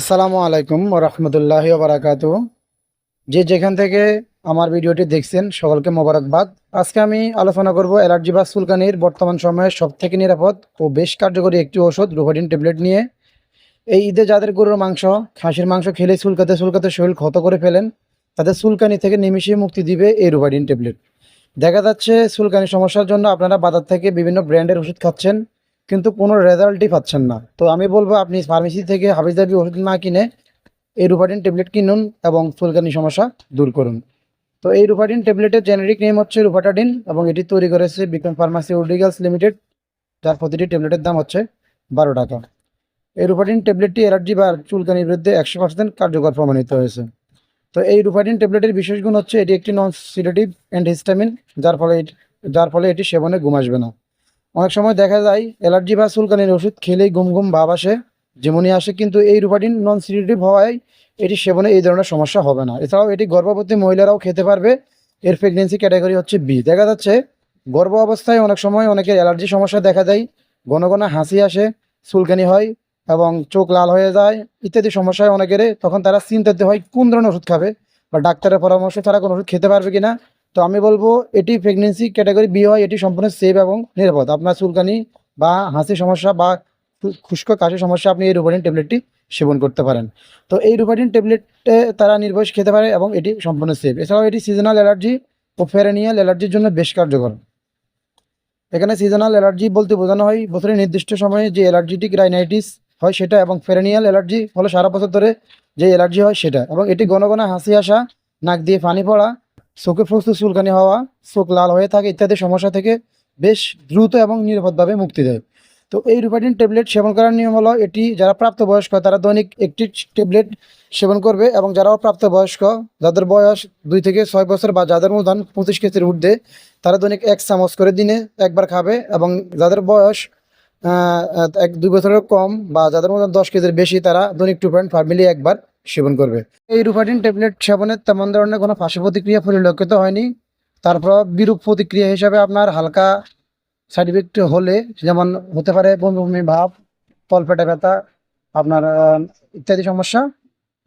আসসালামু আলাইকুম রহমতুল্লাহ বারাকাতু যে যেখান থেকে আমার ভিডিওটি দেখছেন, সকলকে মোবারকবাদ। আজকে আমি আলোচনা করব অ্যালার্জি বা সুলকানির বর্তমান সময়ে সব থেকে নিরাপদ ও বেশ কার্যকরী একটি ওষুধ রুভাডিন ট্যাবলেট নিয়ে। এই ঈদে যাদের গরুর মাংস, খাসির মাংস খেলে চুলকাতে চুলকাতে শরীর ক্ষত করে ফেলেন, তাদের চুলকানি থেকে নিমিশে মুক্তি দিবে এই রুভাডিন ট্যাবলেট। দেখা যাচ্ছে চুলকানি সমস্যার জন্য আপনারা বাজার থেকে বিভিন্ন ব্র্যান্ডের ওষুধ খাচ্ছেন। কিন্তু কোনো রেজাল্টই পাচ্ছেন না। তো আমি বলব, আপনি ফার্মেসি থেকে হাবিজাবি ওষুধ না কিনে এই রুপাটিন ট্যাবলেট কিনুন এবং চুলকানি সমস্যা দূর করুন। তো এই রুপাটিন ট্যাবলেটের জেনেরিক নেম হচ্ছে রুপাটাডিন এবং এটি তৈরি করেছে বিক্রম ফার্মাসিউটিক্যালস লিমিটেড, যার প্রতিটি ট্যাবলেটের দাম হচ্ছে বারো টাকা। এই রুপাটিন ট্যাবলেটটি অ্যালার্জি বা চুলকানির বিরুদ্ধে একশো পার্সেন্ট কার্যকর প্রমাণিত হয়েছে। তো এই রুপাটিন ট্যাবলেটের বিশেষ গুণ হচ্ছে, এটি একটি নন সিডেটিভ অ্যান্ড হিস্টামিন যার ফলে যার ফলে এটি সেবনে ঘুম আসবে না। অনেক সময় দেখা যায় অ্যালার্জি বা চুলকানির ওষুধ খেলেই ঘুম ঘুম ভাব আসে, যেমনই আসে, কিন্তু এই রুপাটিন নন সিডেটিভ হওয়ায় এটি সেবনে এই ধরনের সমস্যা হবে না। এছাড়াও এটি গর্ভবতী মহিলারাও খেতে পারবে। এর প্রেগনেন্সি ক্যাটাগরি হচ্ছে বি দেখা যাচ্ছে, গর্ভ অবস্থায় অনেক সময় অনেকের অ্যালার্জি সমস্যা দেখা দেয়, ঘন ঘন হাসি আসে, চুলকানি হয় এবং চোখ লাল হয়ে যায়, ইত্যাদি সমস্যায় অনেকের তখন তারা চিন্তাতে হয় কোন ধরনের ওষুধ খাবে বা ডাক্তারের পরামর্শ তারা কোনো ওষুধ খেতে পারবে কিনা। তো আমি বলব, এটি প্রেগনেন্সি ক্যাটাগরি বি হয়, এটি সম্পূর্ণ সেফ এবং নিরাপদ। আপনার চুলকানি বা হাসি সমস্যা বা খুশক কাশি সমস্যা আপনি এই রুপাটিন ট্যাবলেটটি সেবন করতে পারেন। তো এই রুপাটিন ট্যাবলেটে তারা নির্ভয় খেতে পারে এবং এটি সম্পূর্ণ সেফ এছাড়াও এটি সিজনাল অ্যালার্জি ও ফেরেনিয়াল অ্যালার্জির জন্য বেশ কার্যকর। এখানে সিজনাল অ্যালার্জি বলতে বোঝানো হয়, বছরের নির্দিষ্ট সময়ে যে অ্যালার্জিটিক রাইনাইটিস হয় সেটা এবং ফেরেনিয়াল অ্যালার্জি হলো সারা বছর ধরে যে অ্যালার্জি হয় সেটা। এবং এটি ঘন ঘন হাসি আসা, নাক দিয়ে পানি পড়া চোখে প্রস্তুত চুলকানি হওয়া, চোখ লাল হয়ে থাকে ইত্যাদি সমস্যা থেকে বেশ দ্রুত এবং নিরাপদভাবে মুক্তি দেয়। তো এই রুপাটিন ট্যাবলেট সেবন করার নিয়ম হলো এটি যারা প্রাপ্তবয়স্ক, তারা দৈনিক একটি ট্যাবলেট সেবন করবে এবং যারা প্রাপ্তবয়স্ক যাদের বয়স দুই থেকে ছয় বছর বা যাদের মূলধন পঁচিশ কেজির ঊর্ধ্বে, তারা দৈনিক এক চামচ করে দিনে একবার খাবে এবং যাদের বয়স এক দুই বছরের কম বা যাদের মধ্যে দশ কেজির বেশি, তারা দৈনিক টু পয়েন্ট ফাইভ মিলি একবার সেবন করবে। এই রুপাটিন ট্যাবলেট সেবনের তেমন ধরনের কোনো পার্শ্ব প্রতিক্রিয়া পরিলক্ষিত হয়নি। তারপর বিরূপ প্রতিক্রিয়া হিসাবে আপনার হালকা সাইড ইফেক্ট হলে, যেমন হতে পারে বমি ভাব তলপেটে ব্যথা, আপনার ইত্যাদি সমস্যা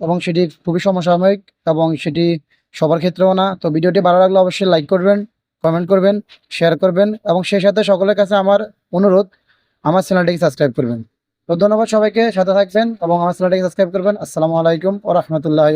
এবং সেটি খুবই সমসাময়িক এবং সেটি সবার ক্ষেত্রেও না। তো ভিডিওটি ভালো লাগলে অবশ্যই লাইক করবেন কমেন্ট করবেন শেয়ার করবেন এবং সেই সাথে সকলের কাছে আমার অনুরোধ, আমার চ্যানেলটিকে সাবস্ক্রাইব করবেন। তো ধন্যবাদ সবাইকে সাথে থাকবেন এবং আমার চ্যানেলটাকে সাবস্ক্রাইব করবেন। আসসালামু আলাইকুম ও রহমতুল্লাহ